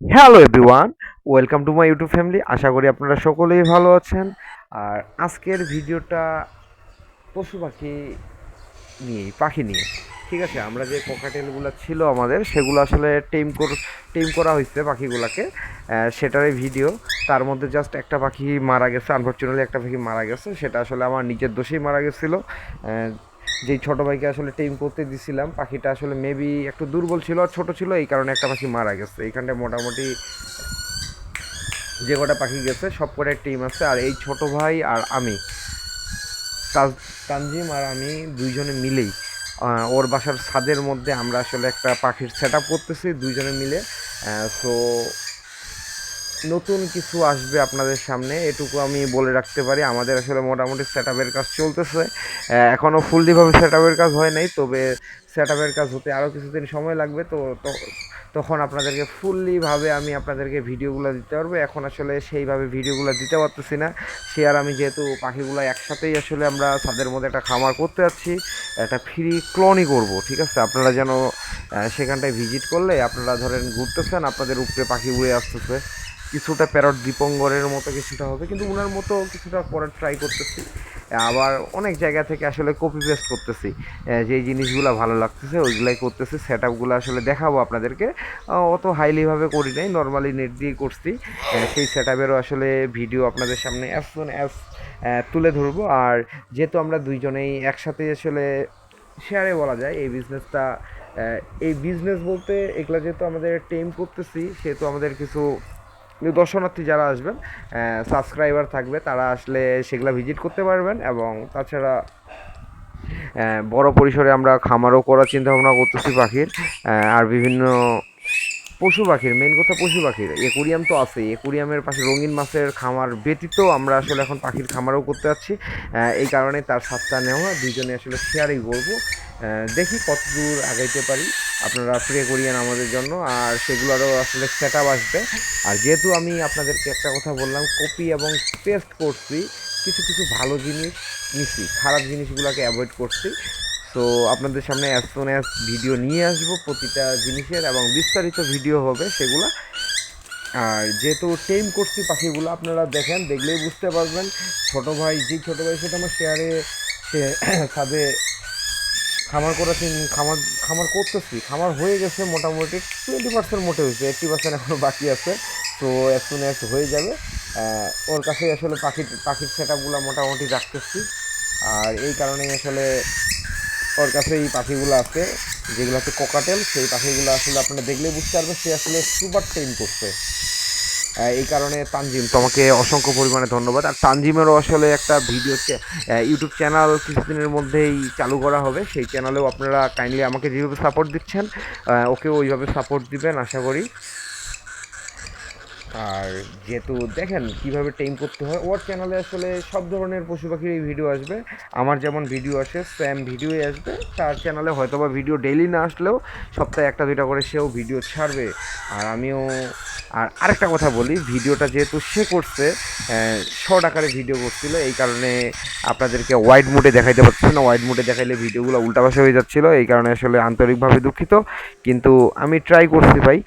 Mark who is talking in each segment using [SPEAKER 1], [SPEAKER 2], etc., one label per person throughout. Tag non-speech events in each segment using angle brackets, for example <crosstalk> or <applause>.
[SPEAKER 1] Hello everyone welcome to my YouTube family আশা করি আপনারা সকলেই ভালো আছেন। আর আজকের ভিডিওটা পশু পাখি নিয়েই পাখি নিয়ে। ঠিক আছে, আমরা যে ককাটেলগুলো ছিল আমাদের, সেগুলো আসলে টেম কর টেম করা হয়েছে পাখিগুলোকে। সেটারই ভিডিও তার মধ্যে জাস্ট একটা পাখি মারা গেছে। আনফর্চুনেটলি একটা পাখি মারা গেছে। সেটা আসলে আমার নিজের দোষেই মারা গেছিল। যেই ছোটো ভাইকে আসলে টেম করতে দিছিলাম, পাখিটা আসলে মেবি একটু দুর্বল ছিল আর ছোটো ছিল, এই কারণে একটা পাখি মারা গেছে। এইখানটায় মোটামুটি যে কটা পাখি গেছে, সব কটাই টিম আছে, আর এই ছোট ভাই আর আমি। তানজিম আর আমি দুইজনে মিলেই ওর বাসার ছাদের মধ্যে আমরা আসলে একটা পাখির সেট আপ করতেছি, দুইজনে মিলে সো নতুন কিছু আসবে আপনাদের সামনে, এটুকু আমি বলে রাখতে পারি। আমাদের আসলে মোটামুটি সেট কাজ চলতেছে। এখনও ফুললিভাবে সেট আপের কাজ হয় নাই, তবে সেট কাজ হতে আরও কিছুদিন সময় লাগবে। তো, তো- তখন আপনাদেরকে ফুললিভাবে আমি আপনাদেরকে ভিডিওগুলো দিতে পারব। এখন আসলে সেইভাবে ভিডিওগুলো দিতে পারতেছি না। সে আর আমি যেহেতু পাখিগুলো একসাথেই আসলে আমরা ছাদের মধ্যে একটা খামার করতে যাচ্ছি, একটা ফ্রি ক্লনই করব, ঠিক আছে? আপনারা যেন সেখানটায় ভিজিট করলে আপনারা ধরেন ঘুরতেছেন, আপনাদের উপরে পাখি উড়ে আসতেছে। কিছুটা প্যারট দীপঙ্গরের মতো কিছুটা হবে, কিন্তু ওনার মতো কিছুটা করার ট্রাই করতেছি। আবার অনেক জায়গা থেকে আসলে কপি পেস্ট করতেছি। যেই জিনিসগুলো ভালো লাগতেছে, ওইগুলাই করতেছি। সেট আপগুলো আসলে দেখাবো আপনাদেরকে। অত হাইলিভাবে করি নাই নর্মালি নেট দিয়ে করছি। সেই সেট আপেরও আসলে ভিডিও আপনাদের সামনে অ্যাজ সুন অ্যাজ তুলে ধরবো। আর যেহেতু আমরা দুইজনেই একসাথে আসলে শেয়ারে বলা যায়, এই বিজনেসটা এই বিজনেস বলতে এগুলো যেহেতু আমাদের টেম করতেছি, সেহেতু আমাদের কিছু দর্শনার্থী যারা আসবেন সাবস্ক্রাইবার থাকবে, তারা আসলে সেগুলো ভিজিট করতে পারবেন এবং তাছাড়া বড় পরিসরে আমরা খামারও করার চিন্তা ভাবনা করতেছি পাখির আর বিভিন্ন পশু পাখির মেন কথা পশু পাখির। একুরিয়াম তো আছেই, একুরিয়ামের পাশে রঙিন মাছের খামার ব্যতীত আমরা আসলে এখন পাখির খামারও করতে যাচ্ছি। এই কারণে তার সাতটা নেওয়া দুজনে আসলে শেয়ারই করব। দেখি কত দূর আগাইতে পারি। আপনারা প্রে করিয়েন আমাদের জন্য, আর সেগুলো আরও আসলে সেট আসবে। আর যেহেতু আমি আপনাদেরকে একটা কথা বললাম কপি এবং পেস্ট করছি, কিছু কিছু ভালো জিনিস নিছি, খারাপ জিনিসগুলোকে অ্যাভয়েড করছি। তো আপনাদের সামনে অ্যাজ সোন অ্যাজ ভিডিও নিয়ে আসব, প্রতিটা জিনিসের এবং বিস্তারিত ভিডিও হবে সেগুলো। আর যেহেতু টেম করছি পাখিগুলো, আপনারা দেখেন, দেখলেই বুঝতে পারবেন, ছোটো ভাই যে ছোটো ভাই, সেটা আমার শেয়ারে সে <coughs> ছাদে খামার করেছি খামার খামার করতেছি। খামার হয়ে গেছে মোটামুটি টোয়েন্টি পার্সেন্ট মোটে হয়েছে এইটটি পার্সেন্ট এখনও বাকি আছে। তো অ্যাজ সুন হয়ে যাবে ওর কাছে আসলে পাখির পাখির সেট আপগুলো মোটামুটি রাখতেছি। আর এই কারণেই আসলে ওর কাছে এই পাখিগুলো আছে, যেগুলো হচ্ছে কোকাটেল সেই পাখিগুলো আসলে আপনারা দেখলেই বুঝতে পারবেন সে আসলে সুপার টেম করছে। এই কারণে তানজিম, তোমাকে অসংখ্য পরিমাণে ধন্যবাদ। আর তানজিমেরও আসলে একটা ভিডিও ইউটিউব চ্যানেল কিছুদিনের মধ্যেই চালু করা হবে। সেই চ্যানেলেও আপনারা কাইন্ডলি আমাকে যেভাবে সাপোর্ট দিচ্ছেন ওকেও ওইভাবে সাপোর্ট দিবেন, আশা করি। আর যেহেতু দেখেন কীভাবে টেম করতে হয়, ওর চ্যানেলে আসলে সব ধরনের পশু পাখির এই ভিডিও আসবে। আমার যেমন ভিডিও আসে সেম ভিডিওই আসবে। তার চ্যানেলে হয়তো বা ভিডিও ডেইলি না আসলেও সপ্তাহে একটা দুইটা করে সেও ভিডিও ছাড়বে। আর আমিও আর আরেকটা কথা বলি, ভিডিওটা যেহেতু সে করছে শর্ট আকারে ভিডিও করছিল, এই কারণে আপনাদেরকে ওয়াইড মোডে দেখাইতে পারছি না। ওয়াইড মোডে দেখাইলে ভিডিওগুলো উল্টাপাশে হয়ে যাচ্ছিল, এই কারণে আসলে আন্তরিকভাবে দুঃখিত। কিন্তু আমি ট্রাই করছি ভাই।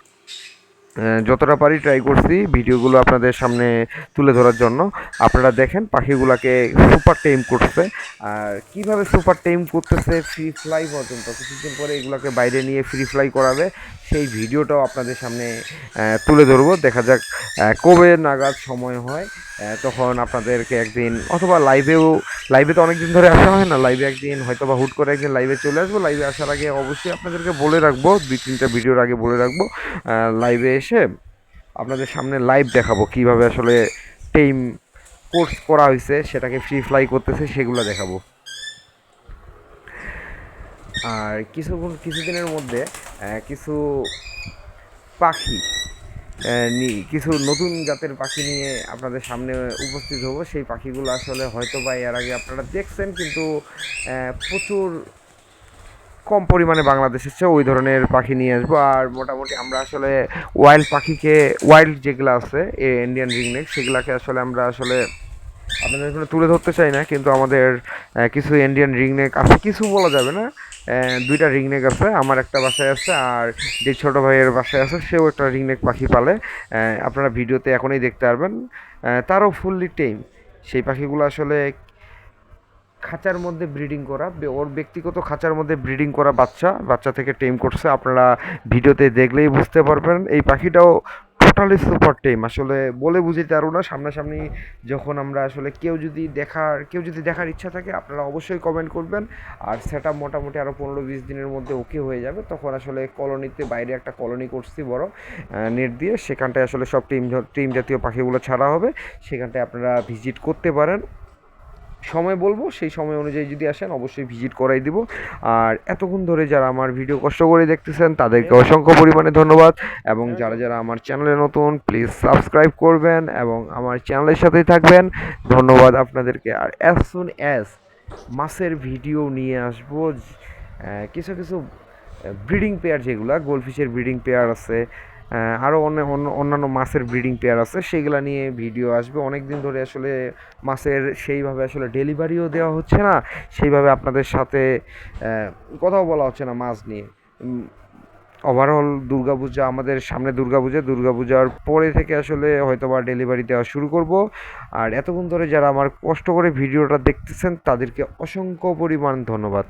[SPEAKER 1] যতটা পারি ট্রাই করছি ভিডিওগুলো আপনাদের সামনে তুলে ধরার জন্য। আপনারা দেখেন পাখিগুলোকে সুপার টেম করছে আর কীভাবে সুপার টেম করতেছে ফ্রি ফ্লাই পর্যন্ত? কিছুদিন পরে এগুলোকে বাইরে নিয়ে ফ্রি ফ্লাই করাবে। সেই ভিডিওটাও আপনাদের সামনে তুলে ধরবো। দেখা যাক কবে নাগাদ সময় হয়। তখন আপনাদেরকে একদিন, অথবা লাইভেও লাইভে তো অনেকদিন ধরে আসা হয় না লাইভে একদিন হয়তো বা হুট করে একদিন লাইভে চলে আসব লাইভে আসার আগে অবশ্যই আপনাদেরকে বলে রাখব, দুই তিনটা ভিডিওর আগে বলে রাখব লাইভে এসে আপনাদের সামনে লাইভ দেখাবো, কীভাবে আসলে টেম কোর্স করা হয়েছে, সেটাকে ফ্রি ফ্লাই করতেছে, সেগুলো দেখাবো। আর কিছু কিছুদিনের মধ্যে কিছু পাখি কিছু নতুন জাতের পাখি নিয়ে আপনাদের সামনে উপস্থিত হব। সেই পাখিগুলো আসলে হয়তো বা এর আগে আপনারা দেখছেন, কিন্তু প্রচুর কম পরিমাণে বাংলাদেশ এসছে, ওই ধরনের পাখি নিয়ে আসব। আর মোটামুটি আমরা আসলে ওয়াইল্ড পাখিকে ওয়াইল্ড যেগুলো আছে ইন্ডিয়ান রিংনেক সেগুলাকে আসলে আমরা আসলে আপনাদের এখানে তুলে ধরতে চাই না, কিন্তু আমাদের কিছু ইন্ডিয়ান রিংনেক আছে। কিছু বলা যাবে না। দুইটা রিংনেক আছে, আমার একটা বাসায় আছে আর যে ছোটো ভাইয়ের বাসায় আছে, সেও একটা রিংনেক পাখি পালে। আপনারা ভিডিওতে এখনই দেখতে পারবেন। তারও ফুললি টেম সেই পাখিগুলো আসলে খাঁচার মধ্যে ব্রিডিং করা ওর ব্যক্তিগত খাঁচার মধ্যে ব্রিডিং করা বাচ্চা বাচ্চা থেকে টেম করছে। আপনারা ভিডিওতে দেখলেই বুঝতে পারবেন। এই পাখিটাও টোটালি সুপার টিম আসলে বলে বুঝিতে পারব না, সামনাসামনি যখন আমরা আসলে কেউ যদি দেখার, কেউ যদি দেখার ইচ্ছা থাকে, আপনারা অবশ্যই কমেন্ট করবেন। আর সেটা মোটামুটি আরও পনেরো বিশ দিনের মধ্যে ওকে হয়ে যাবে। তখন আসলে কলোনিতে বাইরে একটা কলোনি করছি বড় নেট দিয়ে। সেখানটায় আসলে সব টিম টিম জাতীয় পাখিগুলো ছাড়া হবে। সেখানটায় আপনারা ভিজিট করতে পারেন। সময় বলব, সেই সময় অনুযায়ী যদি আসেন অবশ্যই ভিজিট করাই দিব। আর এতক্ষণ ধরে যারা আমার ভিডিও কষ্ট করে দেখতেছেন, তাদেরকে অসংখ্য পরিমাণে ধন্যবাদ। এবং যারা যারা আমার চ্যানেলে নতুন প্লিজ সাবস্ক্রাইব করবেন এবং আমার চ্যানেলের সাথেই থাকবেন। ধন্যবাদ আপনাদেরকে। আর অ্যাজ সুন অ্যাজ মাছের ভিডিও নিয়ে আসব কিছু কিছু ব্রিডিং পেয়ার যেগুলা গোলফিশের ব্রিডিং পেয়ার আছে আরও অন্য অন্য- অন্যান্য মাছের ব্রিডিং পেয়ার আছে সেগুলা নিয়ে ভিডিও আসবে। অনেক দিন ধরে আসলে মাছের সেইভাবে আসলে ডেলিভারিও দেওয়া হচ্ছে না, সেইভাবে আপনাদের সাথে কথাও বলা হচ্ছে না মাছ নিয়ে। ওভারঅল দুর্গাপূজা, আমাদের সামনে দুর্গাপূজা, দুর্গাপূজার পরে থেকে আসলে হয়তো বা ডেলিভারি দেওয়া শুরু করব। আর এতক্ষণ ধরে যারা আমার কষ্ট করে ভিডিওটা দেখতেছেন, তাদেরকে অসংখ্য পরিমাণ ধন্যবাদ।